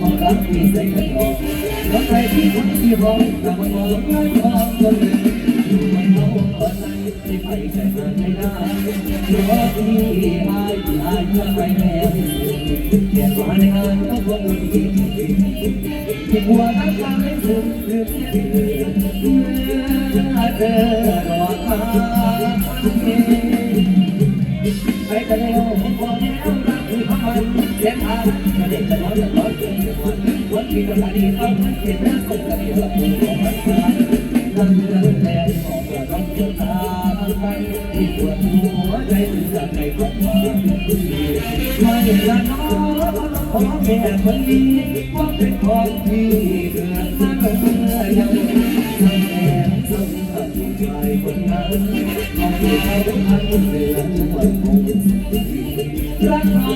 ความรักที่ใส่กันออกแล้วใครที่คนที่ร้องแต่มันมองไม่มองคนหนึ่งมันมองอะไรที่ไปแค่เดินไม่ได้เพราะที่อายอายเมื่อไปแน่เกียรติมาในงานก็คงดีที่หัวตั้งใจสุดคือเพียงเมื่อเธอรอมา สียทางจะเด็กจะน้อยจะร้อยเกินวันวันที่กำลังดีเอามันเก็บแล้วส่งกันดีละมือของมันตายนั่งเรือแทนของเราต้องเชื่อตาไปที่ปวดหัวใจถึงจะในความหวังไม่ละน้องขอแม่คนนี้ว่าเป็นของที่เกิดมาเมื่อยังไม่แม่สมกับใจคนนั้นเอาที่เขาทันเดือนวันคงรักเขารักเธอทางขอคนดีเมื่อน้องคิดอันที่ใจเพียงแต่ละทางทางมันก็อยู่ในทางตลอดทางเออเออว่าคนละคนเขาคนใจเขาคนเพียงหรือว่าอายอยากให้สิ่งใดเด็กกันแล้วพบแล้วเขา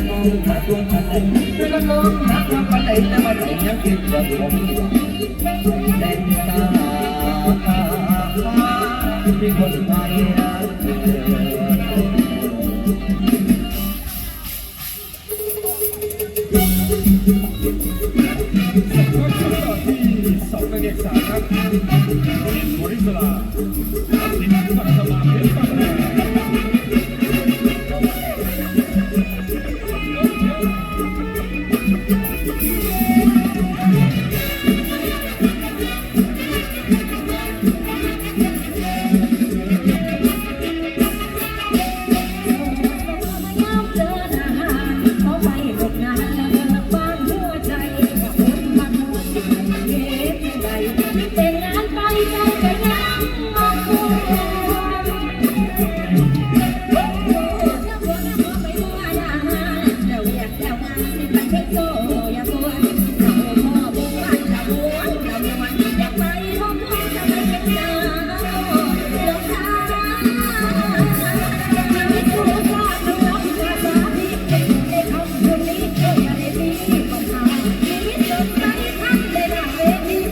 สลับพอได้หมดเป็นน้องหาตัวมันเองเป็นน้องหาตัวมันเองแต่มันเองยังคิดว่าผมเล่นตามีคนไปรักเอที่สองนักเอกสาวครับเป็นบริสลา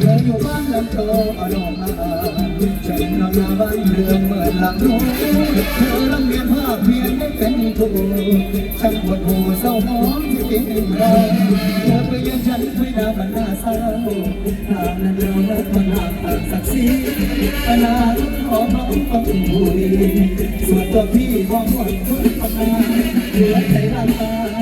เธออยู่บ้านลำโตอโนมาฉันนอนมาบ้านเรือนเหมือนหลังโน้เธอลำเลียงภาพเพียงได้เป็นครูฉันปวดหูเศร้าหมองที่จริงเราเธอไปยังฉันไม่ได้บรรดาเศร้าทางนั้นเราและคนห่างต่างศักดิ์ศรีอนาคตของน้องต้องคุยส่วนตัวพี่มองหมดทุกประการเหลือใจร่างตาใจลายเห็นน้ำตา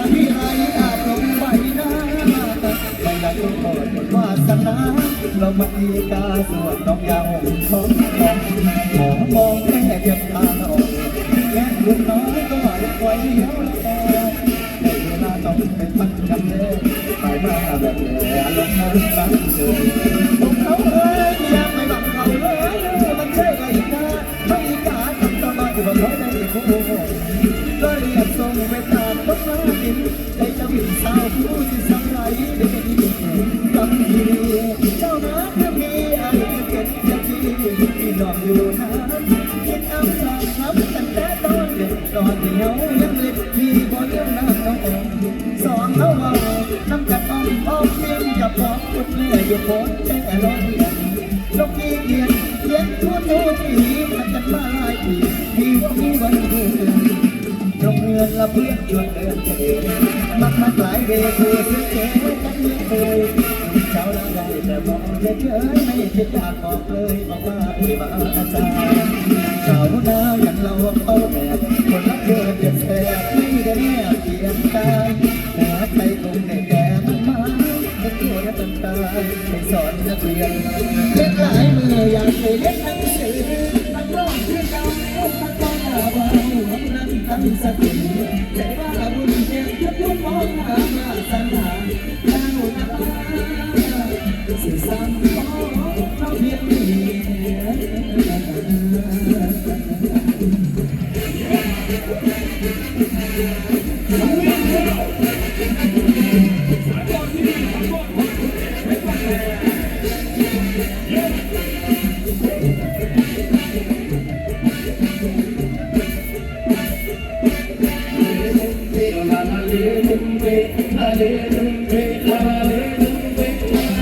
อยากรู้ก่อนวาสนาเรามาดีกาสวดต้องยาวของมองหมอมองแค่เก็บตาออกแค่ลูกน้อยก็ยังไว้เดียวแล้วในเวลาต้องเป็นพันจำเลยไปมาแบบแหล่ลงน้ำตั้งเกินผมเขาเอ้ยยากไม่บังเขาเลยมันใช่ไรนะไม่กล้าทำต่อมาอยู่บบเขาได้คู่ก็เรียกส่งไปตามต้นไม้ดิ อกคนเหนื่อยอยู่พ้นแต่ร้อนเรียนลงที่เรียนเรียนทั่วทุกปีมันกันมาหลายปีมีว่ามีวันเกิดโรงเรือนละเพื่อนชวนเดินเทมักมักหลายเวทีซื้อเจ๊กันเลี้ยงเคยเช้าละได้แต่มองเฉยไม่คิดอยากบอกเลยบอกว่าเอ้ยมาอาจารย์ชาวนาอย่างเราเอาแบบคนรักเกินเดือดแสบไม่ได้แน่เพียงกายหัวใจคงได้แก่ ตัวและตนตายให้สอนนักเรียนเล่นหลายมืออยากไปเล่นหนังสือทั้งร้องคือเก่านักร้องหน้าเบานั้นตั้งสติใจว่าบุญเจ็บยุบยุบมองหามาสันหาแล้วนะสื่อสาร